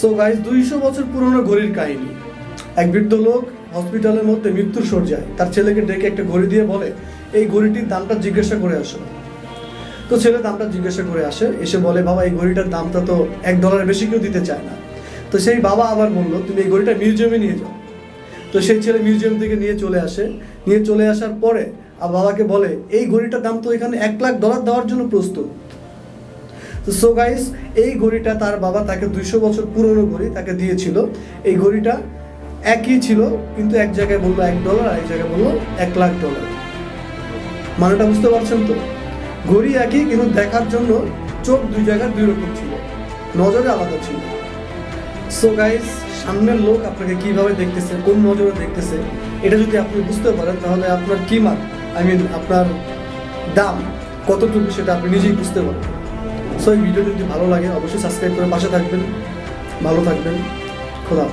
So guys দুইশো বছর পুরনো ঘড়ির কাহিনী। এক বৃদ্ধ লোক হসপিটালের মধ্যে মৃত্যুর সজ্জায় তার ছেলেকে ডেকে একটা ঘড়ি দিয়ে বলে, এই ঘড়িটির দামটা জিজ্ঞাসা করে আসো। তো ছেলে দামটা জিজ্ঞাসা করে আসে, এসে বলে, বাবা, এই ঘড়িটার দামটা তো এক ডলারের বেশি কেউ দিতে চায় না। তো সেই বাবা আবার বলল, তুমি এই ঘড়িটা মিউজিয়ামে নিয়ে যাও। তো সেই ছেলে মিউজিয়াম থেকে নিয়ে চলে আসে। নিয়ে চলে আসার পরে, আর বাবাকে বলে, এই ঘড়িটার দাম তো এখানে এক লাখ ডলার দেওয়ার জন্য প্রস্তুত। তো সো গাইস এই ঘড়িটা তার বাবা তাকে দুইশো বছর পুরনো ঘড়ি তাকে দিয়েছিল। এই ঘড়িটা একই ছিল, কিন্তু এক জায়গায় বলল এক ডলার আর এক জায়গায় বলল এক লাখ ডলার মানেটা বুঝতে পারছেন তো? ঘড়ি একই, কিন্তু দেখার জন্য চোখ দুই জায়গায় দুই রকম ছিল। নজরে আলাদা ছিল। সো গাইস সামনের লোক আপনাকে কীভাবে দেখতেছে, কোন নজরে দেখতেছে, এটা যদি আপনি বুঝতে পারেন, তাহলে আপনার কিমার আই মিন আপনার দাম কতটুকু সেটা আপনি নিজেই বুঝতে পারবেন। সো এই ভিডিও যদি ভালো লাগে অবশ্যই সাবস্ক্রাইব করে পাশে থাকবেন। ভালো থাকবেন।